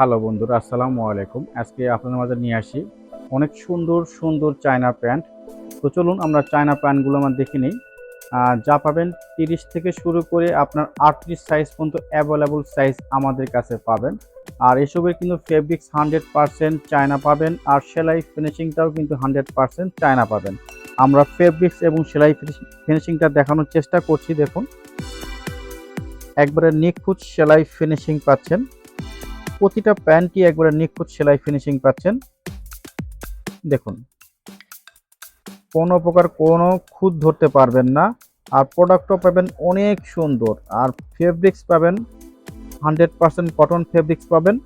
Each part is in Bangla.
হ্যালো বন্ধুরা, আসসালামু আলাইকুম। আজকে আপনাদের মাঝে নিয়ে আসি অনেক সুন্দর সুন্দর চায়না প্যান্ট। তো চলুন আমরা চায়না প্যান্টগুলো আমার দেখে নিই। যা পাবেন তিরিশ থেকে শুরু করে আপনার আটত্রিশ সাইজ পর্যন্ত অ্যাভেলেবল সাইজ আমাদের কাছে পাবেন। আর এসবের কিন্তু ফেব্রিক্স হান্ড্রেড পারসেন্ট চায়না পাবেন, আর সেলাই ফিনিশিংটাও কিন্তু হান্ড্রেড পারসেন্ট চায়না পাবেন। আমরা ফেব্রিক্স এবং সেলাই ফিনিশিংটা দেখানোর চেষ্টা করছি, দেখুন। একবারে নিখুঁত সেলাই ফিনিশিং পাচ্ছেন। প্রতিটা প্যান্টই একবারে নিখুঁত সেলাই ফিনিশিং পাচ্ছেন। দেখুন। কোনো প্রকার কোনো খুঁত ধরতে পারবেন না। আর প্রোডাক্টও পাবেন অনেক সুন্দর। আর ফেব্রিক্স পাবেন হান্ড্রেড পার্সেন্ট কটন ফেব্রিক্স পাবেন।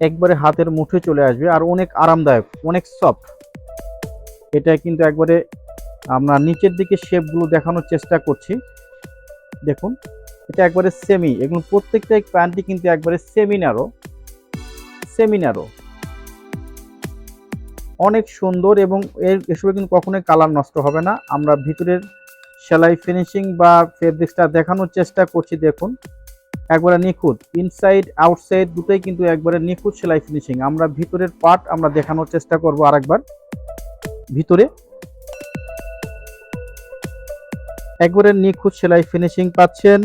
একবারে হাতের মুঠে চলে আসবে। আর অনেক আরামদায়ক, অনেক সফট এটা কিন্তু একবারে আমরা নিচের দিকে শেপগুলো দেখানোর চেষ্টা করছি। দেখুন। এটা একবারে সেমি এগুলো প্রত্যেকটা প্যান্টই কিন্তু একবারে সেমিনারও সেমিনারও অনেক সুন্দর এবং এর, এসবে কিন্তু কখনোই কালার নষ্ট হবে না। আমরা ভিতরের সেলাই ফিনিশিং বা ফেব্রিক্সটা দেখানোর চেষ্টা করছি, দেখুন। একবারে নিখুঁত ইনসাইড আউটসাইড দুটোই কিন্তু একবারে নিখুঁত সেলাই ফিনিশিং আমরা ভিতরের পার্ট আমরা দেখানোর চেষ্টা করব আরেকবার। ভিতরে একবারে নিখুঁত সেলাই ফিনিশিং পাচ্ছেন।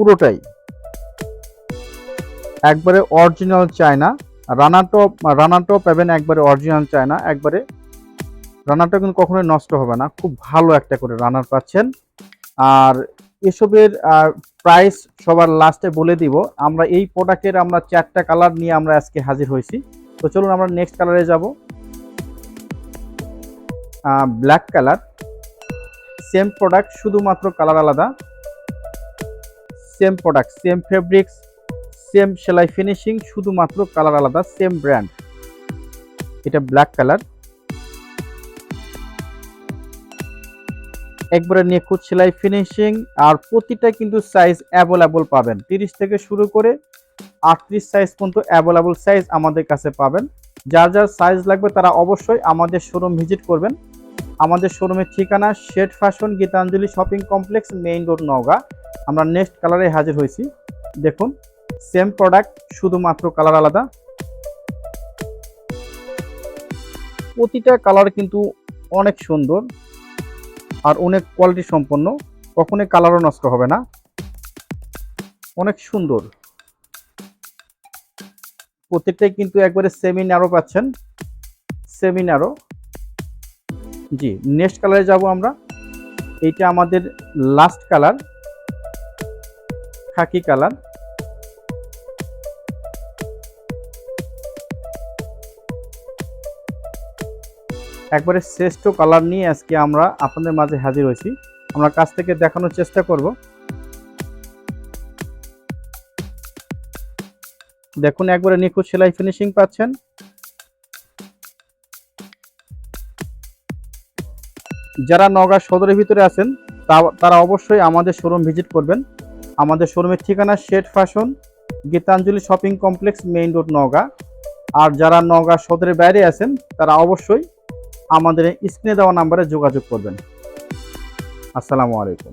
পুরোটাই। একবারে অরিজিনাল চায়না রানারটাও রানারটাও পাবেন একবারে অরিজিনাল চায়না, একবারে রানারটা কিন্তু কখনোই নষ্ট হবে না, খুব ভালো একটা করে রানার পাচ্ছেন। আর এসবের প্রাইস সবার লাস্টে বলে দিব, আমরা এই প্রোডাক্টের আমরা চারটা কালার নিয়ে আমরা আজকে হাজির হয়েছি। তো চলুন আমরা নেক্সট কালারে যাব। ব্ল্যাক কালার সেম প্রোডাক্ট শুধুমাত্র কালার আলাদা। Same product same fabrics same সেলাই ফিনিশিং শুধুমাত্র কালার আলাদা সেম ব্র্যান্ড এটা ব্ল্যাক কালার একবারে নিখুঁত সেলাই ফিনিশিং আর প্রতিটা কিন্তু সাইজ অ্যাভেলেবল পাবেন। তিরিশ থেকে শুরু করে আটত্রিশ সাইজ পর্যন্ত অ্যাভেলেবল সাইজ আমাদের কাছে পাবেন। যার যার সাইজ লাগবে তারা অবশ্যই আমাদের শোরুম ভিজিট করবেন। আমাদের শোরুমের ঠিকানা shade fashion Gitanjali shopping complex main road Naogaon. আমরা নেক্সট কালারে হাজির হয়েছি। দেখুন সেম প্রোডাক্ট শুধুমাত্র কালার আলাদা। প্রতিটা কালার কিন্তু অনেক সুন্দর আর অনেক কোয়ালিটি সম্পন্ন। কখনোই কালারও নষ্ট হবে না। অনেক সুন্দর। প্রত্যেকটাই কিন্তু একবারে সেমি ন্যারো পাচ্ছেন। সেমি ন্যারো জি নেক্সট কালারে যাব আমরা। এইটা আমাদের লাস্ট কালার খাকি কালার। একবারে শ্রেষ্ঠ কালার নিয়ে আজকে আমরা আপনাদের মাঝে হাজির হয়েছি। আমরা কাছ থেকে দেখানোর চেষ্টা করব। দেখুন, একবারে নিখুঁত সেলাই ফিনিশিং পাচ্ছেন। যারা নগা সদরের ভিতরে আছেন তারা অবশ্যই আমাদের শোরুম ভিজিট করবেন। আমাদের শোরুমের ঠিকানা shade fashion, Gitanjali shopping complex, main road Naga আর যারা নগা সদরের বাইরে আছেন, তারা অবশ্যই আমাদের স্ক্রিনে দেওয়া নাম্বারে যোগাযোগ করবেন। আসসালামু আলাইকুম।